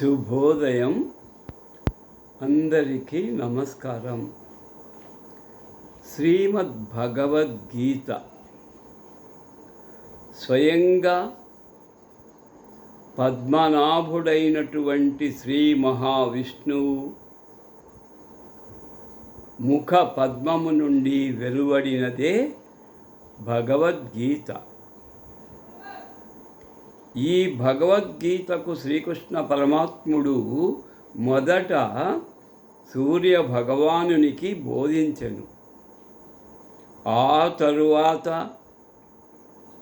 శుభోదయం. అందరికీ నమస్కారం. శ్రీమద్ భగవద్గీత స్వయంగా పద్మనాభుడైనటువంటి శ్రీ మహావిష్ణువు ముఖ పద్మము నుండి వెలువడినదే భగవద్గీత. ఈ భగవద్గీతకు శ్రీకృష్ణ పరమాత్ముడు మొదట సూర్య భగవానునికి బోధించెను. ఆ తరువాత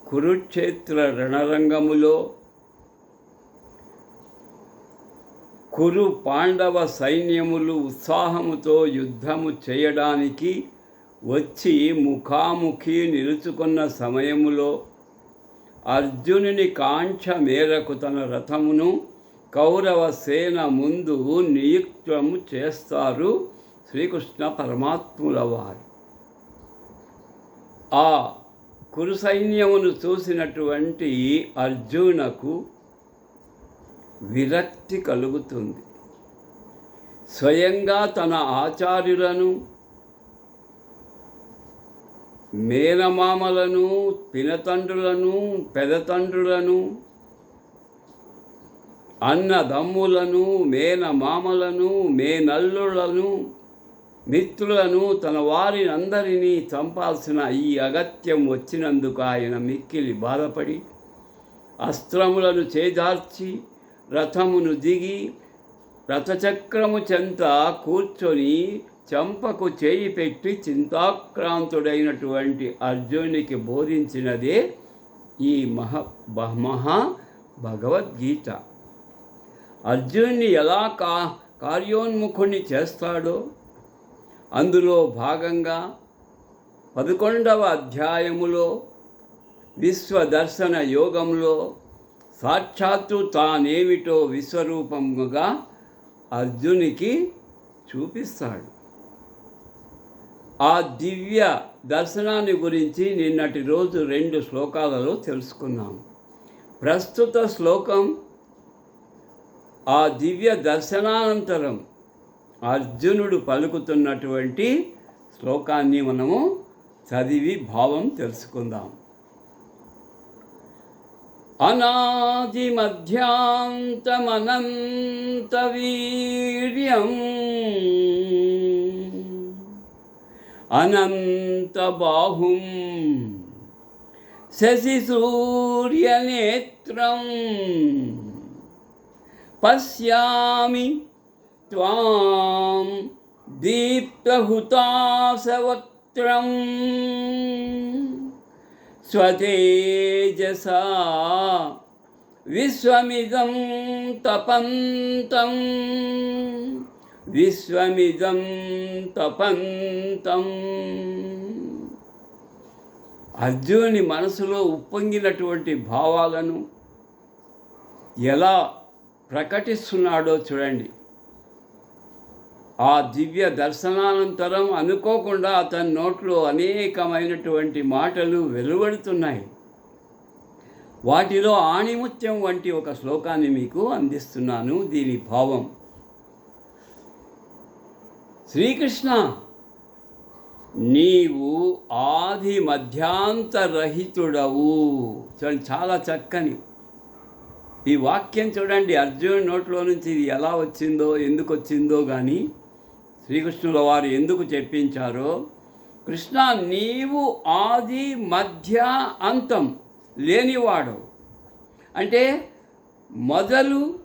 కురుక్షేత్ర రణరంగములో కురు పాండవ సైన్యములు ఉత్సాహముతో యుద్ధము చేయడానికి వచ్చి ముఖాముఖి నిలుచుకున్న సమయములో అర్జునుని కాంక్ష మేరకు తన రథమును కౌరవ సేన ముందు నియుక్తము చేస్తారు శ్రీకృష్ణ పరమాత్ముల వారు ఆ కురు సైన్యమును చూసినటువంటి అర్జునకు విరక్తి కలుగుతుంది. స్వయంగా తన ఆచార్యులను మేనమామలను పినతండ్రులను పెదతండ్రులను అన్నదమ్ములను మేనమామలను మేనల్లులను మిత్రులను తన వారినందరినీ చంపాల్సిన ఈ అగత్యం వచ్చినందుకు ఆయన మిక్కిలి బాధపడి అస్త్రములను చేజార్చి రథమును దిగి రథచక్రము చెంత కూర్చొని చంపకు చేయి పెట్టి చింతాక్రాంతుడైనటువంటి అర్జునునికి బోధించినదే ఈ మహా మహా భగవద్గీత. అర్జున్ని ఎలా కా కార్యోన్ముఖుని చేస్తాడో అందులో భాగంగా పదకొండవ అధ్యాయములో విశ్వదర్శన యోగంలో సాక్షాత్తు తానేమిటో విశ్వరూపముగా అర్జునికి చూపిస్తాడు. ఆ దివ్య దర్శనాన్ని గురించి నిన్నటి రోజు రెండు శ్లోకాలలో తెలుసుకున్నాం. ప్రస్తుత శ్లోకం ఆ దివ్య దర్శనానంతరం అర్జునుడు పలుకుతున్నటువంటి శ్లోకాన్ని మనము చదివి భావం తెలుసుకుందాం. अनादिमध्यान्तमनन्तवीर्यम्। अनन्तबाहुं शशिसूर्यनेत्रं पश्यामि त्वां दीप्तहुतासवक्त्रम् స్వతేజసా. విశ్వమిదం తపంతం. విశ్వమిదం తపంతం. అర్జునుని మనసులో ఉప్పొంగినటువంటి భావాలను ఎలా ప్రకటిస్తున్నాడో చూడండి. ఆ దివ్య దర్శనానంతరం అనుకోకుండా అతని నోట్లో అనేకమైనటువంటి మాటలు వెలువడుతున్నాయి. వాటిలో ఆణిముత్యం వంటి ఒక శ్లోకాన్ని మీకు అందిస్తున్నాను. దీని భావం శ్రీకృష్ణ నీవు ఆది మధ్యాంతరహితుడవు చూడండి చాలా చక్కని ఈ వాక్యం చూడండి. అర్జున్ నోట్లో నుంచి ఇది ఎలా వచ్చిందో ఎందుకు వచ్చిందో కానీ శ్రీకృష్ణుల వారు ఎందుకు చెప్పించారో కృష్ణ నీవు ఆది మధ్య అంతం లేనివాడు. అంటే మొదలు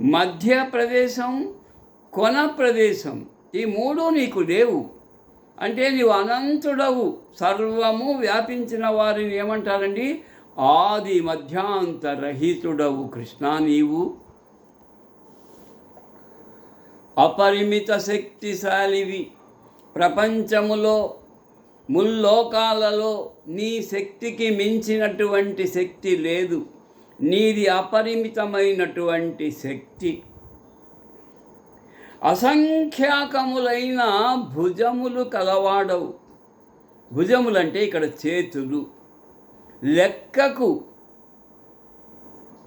మధ్య ప్రదేశం కొన ప్రదేశం ఈ మూడు నీకు లేవు. అంటే నీవు అనంతుడవు. సర్వము వ్యాపించిన వారిని ఏమంటారండి? ఆది మధ్యాంతరహితుడవు కృష్ణ నీవు. అపరిమిత శక్తిశాలివి. ప్రపంచములో ముల్లోకాలలో నీ శక్తికి మించినటువంటి శక్తి లేదు. నీది అపరిమితమైనటువంటి శక్తి. అసంఖ్యాకములైన భుజములు కలవాడవు. భుజములంటే ఇక్కడ చేతులు. లెక్కకు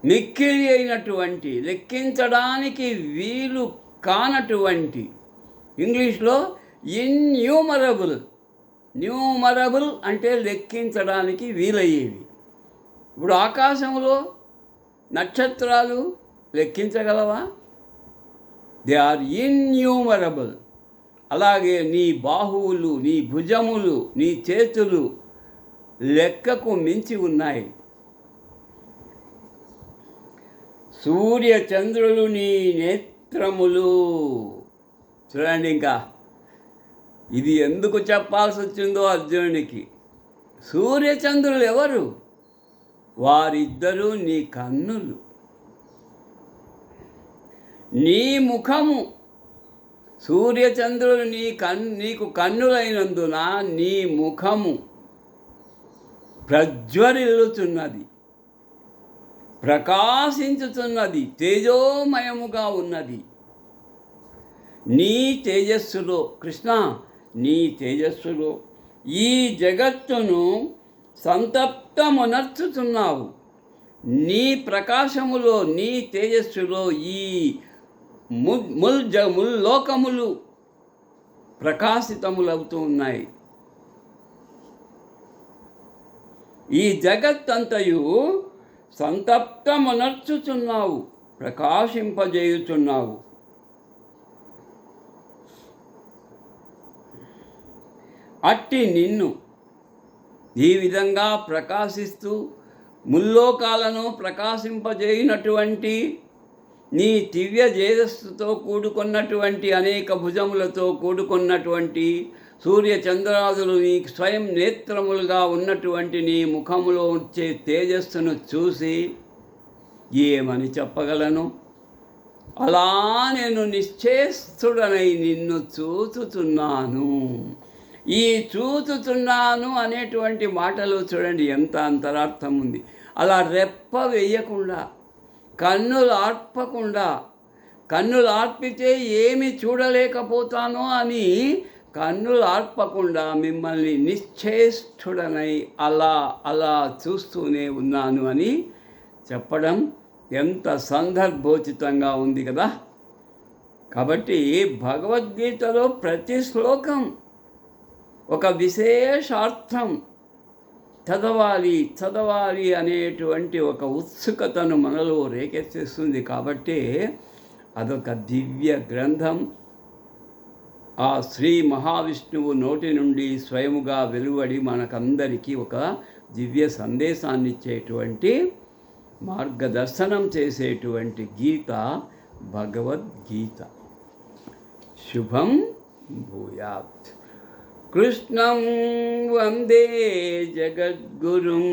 మిక్కిలి అయినటువంటి లెక్కించడానికి వీలు కానటువంటి ఇంగ్లీష్లో ఇన్యూమరబుల్. న్యూమరబుల్ అంటే లెక్కించడానికి వీలయ్యేవి ఇప్పుడు ఆకాశంలో నక్షత్రాలు లెక్కించగలవా? They are innumerable. అలాగే నీ బాహువులు నీ భుజములు నీ చేతులు లెక్కకు మించి ఉన్నాయి. సూర్య చంద్రులు నీ నేత్రములు చూడండి ఇంకా. ఇది ఎందుకు చెప్పాల్సి వచ్చిందో అర్జునునికి. సూర్యచంద్రులు ఎవరు? వారిద్దరూ నీ కన్నులు. నీ ముఖము. సూర్యచంద్రులు నీ కన్ నీకు కన్నులైనందున నీ ముఖము ప్రజ్వరిల్లుచున్నది. ప్రకాశించుతున్నది తేజోమయముగా ఉన్నది. నీ తేజస్సులో కృష్ణ నీ తేజస్సులో ఈ జగత్తును సంతప్తమునర్చుతున్నావు. నీ ప్రకాశములో నీ తేజస్సులో ఈ ముల్ జ ముల్లోకములు ప్రకాశితములవుతూ ఉన్నాయి. ఈ జగత్తంతయు సంతప్తమునర్చుచున్నావు ప్రకాశింపజేయుచున్నావు. అట్టి నిన్ను ఈ విధంగా ప్రకాశిస్తూ ముల్లోకాలను ప్రకాశింపజేయినటువంటి నీ దివ్య తేజస్సుతో కూడుకున్నటువంటి అనేక భుజములతో కూడుకున్నటువంటి సూర్య చంద్రాదులు నీ స్వయం నేత్రములుగా ఉన్నటువంటి నీ ముఖములో వచ్చే తేజస్సును చూసి ఏమని చెప్పగలను? అలా నేను నిశ్చేస్తుడనై నిన్ను చూచుతున్నాను ఈ చూచుతున్నాను అనేటువంటి మాటలు చూడండి ఎంత అంతరార్థం ఉంది. అలా రెప్ప వేయకుండా కన్నులు ఆర్పకుండా కన్నులు ఆర్పితే ఏమి చూడలేకపోతానో అని కన్నులు ఆర్పకుండా మిమ్మల్ని నిశ్చేష్టుడనై అలా అలా చూస్తూనే ఉన్నాను అని చెప్పడం ఎంత సందర్భోచితంగా ఉంది కదా. కాబట్టి భగవద్గీతలో ప్రతి శ్లోకం ఒక విశేషార్థం. చదవాలి చదవాలి అనేటువంటి ఒక ఉత్సుకతను మనలో రేకెత్తిస్తుంది కాబట్టి అదొక దివ్య గ్రంథం. ఆ శ్రీ మహావిష్ణువు నోటి నుండి స్వయముగా వెలువడి మనకందరికీ ఒక దివ్య సందేశాన్ని ఇచ్చేటువంటి మార్గదర్శనం చేసేటువంటి గీత భగవద్గీత. శుభం భూయాత్. కృష్ణం వందే జగద్గురుం.